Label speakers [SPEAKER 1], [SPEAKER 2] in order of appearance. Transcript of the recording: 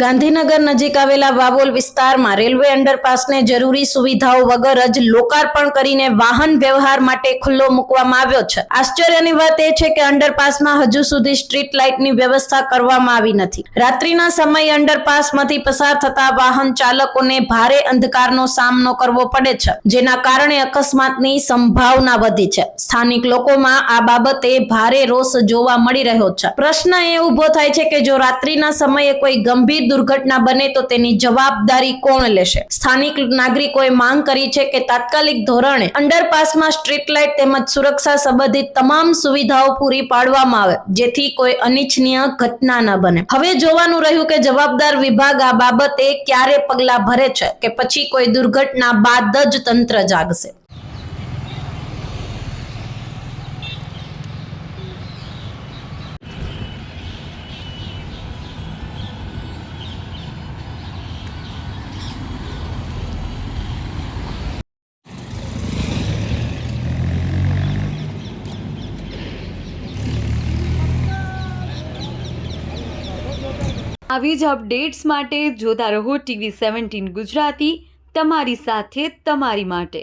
[SPEAKER 1] ગાંધીનગર નજીક આવેલા વાવોલ વિસ્તારમાં રેલવે અંડરપાસને જરૂરી સુવિધાઓ વગર જ લોકાર્પણ કરીને વાહન વ્યવહાર માટે ખુલ્લો મૂકવામાં આવ્યો છે. આશ્ચર્યની વાત એ છે કે અંડરપાસમાં હજુ સુધી સ્ટ્રીટ લાઇટની વ્યવસ્થા કરવામાં આવી નથી. રાત્રિના સમયે અંડરપાસમાંથી પસાર થતા વાહન ચાલકોને ભારે અંધકારનો સામનો કરવો પડે છે, જેના કારણે અકસ્માતની સંભાવના વધી છે. સ્થાનિક લોકોમાં આ બાબતે ભારે રોષ જોવા મળી રહ્યો છે. પ્રશ્ન એ ઊભો થાય છે કે જો રાત્રિના સમયે કોઈ ગંભીર દુર્ઘટના બને તો તેની જવાબદારી કોણ લેશે? સ્થાનિક નાગરિકોએ માંગ કરી છે કે તાત્કાલિક ધોરણે અંડરપાસમાં સ્ટ્રીટ લાઇટ તેમજ સુરક્ષા સંબંધિત તમામ સુવિધાઓ પૂરી પાડવામાં આવે, જેથી કોઈ અનિચ્છનીય ઘટના ન બને. હવે જોવાનું રહ્યું કે જવાબદાર વિભાગ આ બાબતે ક્યારે પગલા ભરે છે કે પછી કોઈ દુર્ઘટના બાદ જ તંત્ર જાગશે.
[SPEAKER 2] આવી જ અપડેટ્સ માટે જોતા રહો ટીવી સેવન્ટીન ગુજરાતી તમારી સાથે તમારી માટે.